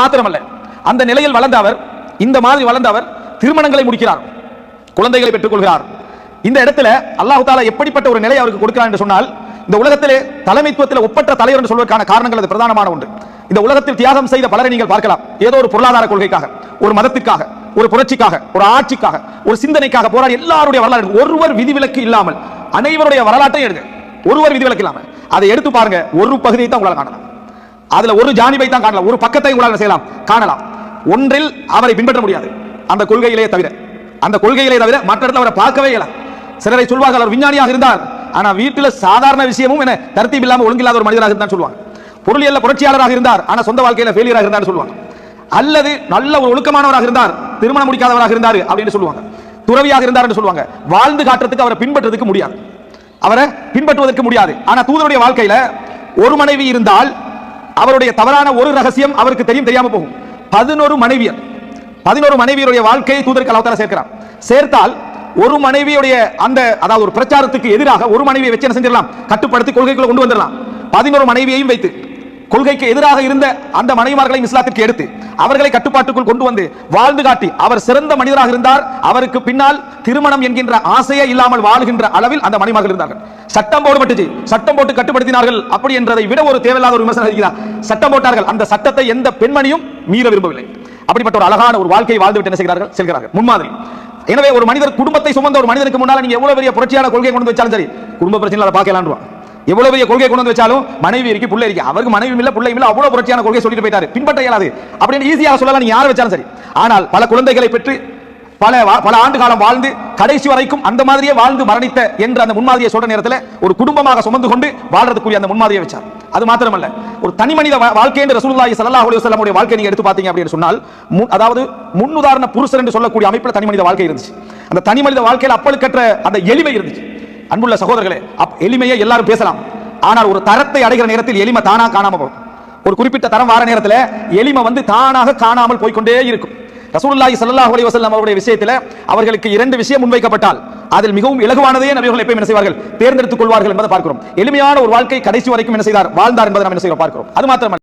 மாத்திரமல்ல. அந்த நிலையில் வளர்ந்த அவர் இந்த மாதிரி வளர்ந்த அவர் திருமணங்களை முடிக்கிறார். குழந்தைகளை பெற்றுக்கொள்கிறார். இந்த இடத்துல அல்லாஹ் தாலா எப்படிப்பட்ட ஒரு நிலை அவருக்கு கொடுக்கிறார் என்று சொன்னால் இந்த உலகத்திலே தலைமைத்துவத்தில் ஒப்பற்ற தலைவர் என்று சொல்வதற்கான காரணங்கள் அது பிரதானமான ஒன்று. இந்த உலகத்தில் தியாகம் செய்த பலரை நீங்கள் பார்க்கலாம். ஏதோ ஒரு பொருளாதார கொள்கைக்காக ஒரு மதத்திற்காக ஒரு புரட்சிக்காக ஒரு ஆட்சிக்காக ஒரு சிந்தனைக்காக போராடி எல்லாருடைய வரலாறு ஒருவர் விதிவிலக்கு இல்லாமல் அனைவருடைய வரலாற்றையும் எடுங்க. ஒருவர் விதிவிலக்கு இல்லாமல். அதை எடுத்து பாருங்க. ஒரு பகுதியை தான் உங்களால் காணலாம். அதுல ஒரு ஜானிபை தான் காணலாம். ஒரு பக்கத்தை உங்களால் செய்யலாம். காணலாம். ஒன்றில் அவரை பின்பற்ற முடியாது. அந்த கொள்கையிலே தவிர. அந்த கொள்கையிலே தவிர மற்ற இடத்துல அவரை பார்க்கவே இயலாம் சிலரை சொல்வார்கள் அவர் விஞ்ஞானியாக இருந்தார். ஆனா வீட்டில் சாதாரண விஷயமும் என்ன? தர்த்தீப் இல்லாமல் ஒழுங்கில்லாத ஒரு மனிதராக இருந்தான்னு சொல்லுவாங்க. பொருளியல்ல புரட்சியாளராக இருந்தார் ஆனா சொந்த வாழ்க்கையில ஃபெயிலியராக இருந்தார்னு சொல்லுவாங்க. அல்லது நல்ல ஒரு ஒழுக்கமானவராக இருந்தார் திருமணம் முடிக்காதவராக இருந்தார் அப்படின்னு சொல்லுவாங்க. துறவியாக இருந்தார் என்று சொல்லுவாங்க. வாழ்ந்து காட்டுறதுக்கு அவரை பின்பற்றுறதுக்கு முடியாது. அவரை பின்பற்றுவதற்கு முடியாது. ஆனா தூதருடைய வாழ்க்கையில ஒரு மனைவி இருந்தால் அவருடைய தவறான ஒரு ரகசியம் அவருக்கு தெரியும் தெரியாம போகும். பதினோரு மனைவியர். பதினோரு மனைவியருடைய வாழ்க்கையை தூதருக்கு அல்லாஹ் சேர்க்கிறார் சேர்த்தால் ஒரு மனைவியுடைய அந்த அதாவது ஒரு பிரச்சாரத்துக்கு எதிராக ஒரு மனைவியை வச்சு என்ன செஞ்சிடலாம்? கட்டுப்படுத்தி கொள்கைக்குள்ள கொண்டு வந்துடலாம். பதினோரு மனைவியையும் வைத்து கொள்கைக்கு எதிராக இருந்த அந்த மனைவிமார்களையும் இஸ்லாத்திற்கு எடுத்து அவர்களை கட்டுப்பாட்டுக்குள் கொண்டு வந்து வாழ்ந்து காட்டி அவர் சிறந்த மனிதராக இருந்தார். அவருக்கு பின்னால் திருமணம் என்கின்ற ஆசையே இல்லாமல் வாழுகின்ற அளவில் அந்த மனைவிமார்கள் இருந்தார்கள். சட்டம் போடப்பட்டுச்சு சட்டம் போட்டு கட்டுப்படுத்தினார்கள் அப்படி என்றதை விட ஒரு தேவையில்லாத ஒரு விமர்சனம் இருக்கிறார். சட்டம் போட்டார்கள். அந்த சட்டத்தை எந்த பெண்மணியும் மீற விரும்பவில்லை. அப்படிப்பட்ட ஒரு அழகான ஒரு வாழ்க்கை வாழ்ந்துவிட்டு என்ன செய்கிறார்கள்? செல்கிறார்கள். முன்மாதிரி. எனவே ஒரு மனிதர் குடும்பத்தை சுமந்த ஒரு மனிதனுக்கு முன்னால் நீங்க எவ்வளவு பெரிய புரட்சியான கொள்கை கொண்டு வந்து வச்சாலும் சரி குடும்ப பிரச்சனை அதை பார்க்கலாம் எவ்வளவு பெரிய கொள்கை கொண்டு வந்து வச்சாலும் மனைவி இருக்கு பிள்ளை இருக்கு. அவருக்கு மனைவி இல்ல பிள்ளை இல்ல. அவ்வளவு புரட்சியான கொள்கை சொல்லிட்டு போயிட்டாரு. பின்பற்ற இயலாது. அப்படின்னு ஈஸியாக சொல்லலாம் நீங்க யாரை வச்சாலும் சரி. ஆனால் பல குழந்தைகளை பெற்று பல பல ஆண்டு காலம் வாழ்ந்து கடைசி வரைக்கும் அந்த மாதிரியே வாழ்ந்து மரணித்த என்று அந்த முன்மாதிரியை சொல்ற நேரத்தில் ஒரு குடும்பமாக சுமந்து கொண்டு வாழ்றதுக்குரிய அந்த முன்மாதிரியை வச்சார். அது மாத்திரமல்ல. ஒரு தனி மனித வா- வாழ்க்கை என்று ரசூலுல்லாஹி ஸல்லல்லாஹு அலைஹி உடைய வாழ்க்கை நீங்க எடுத்து பார்த்தீங்க அப்படின்னு சொன்னால் அதாவது முன்னுதாரண புருஷர் என்று சொல்லக்கூடிய அமைப்பில் தனி மனித வாழ்க்கை இருந்துச்சு. அந்த தனி மனித வாழ்க்கையில் அப்பழுக்கற்ற அந்த எளிமை இருந்துச்சு. அன்புள்ள சகோதரர்களே அப் எளிமையை எல்லாரும் பேசலாம். ஆனால் ஒரு தரத்தை அடைகிற நேரத்தில் எளிமை தானா காணாம போகும். ஒரு குறிப்பிட்ட தரம் வார நேரத்தில் எளிமை வந்து தானாக காணாமல் போய்க்கொண்டே இருக்கும். ரசூலுல்லாஹி ஸல்லல்லாஹு அலி வசல்லாம் அவருடைய விஷயத்தில் அவர்களுக்கு இரண்டு விஷயம் முன்வைக்கப்பட்டால் அதில் மிகவும் இலகுவானதே நபிகள் எப்பயும் என்ன செய்வார்கள்? தேர்ந்தெடுத்துக் கொள்வார்கள் என்பதை பார்க்கிறோம். எளிமையான ஒரு வாழ்க்கை கடைசி வரைக்கும் என்ன செய்தார்? வாழ்ந்தார் என்பதை நாம் என்ன செய்கிறோம்? பார்க்கிறோம். அது மாத்திரமல்ல.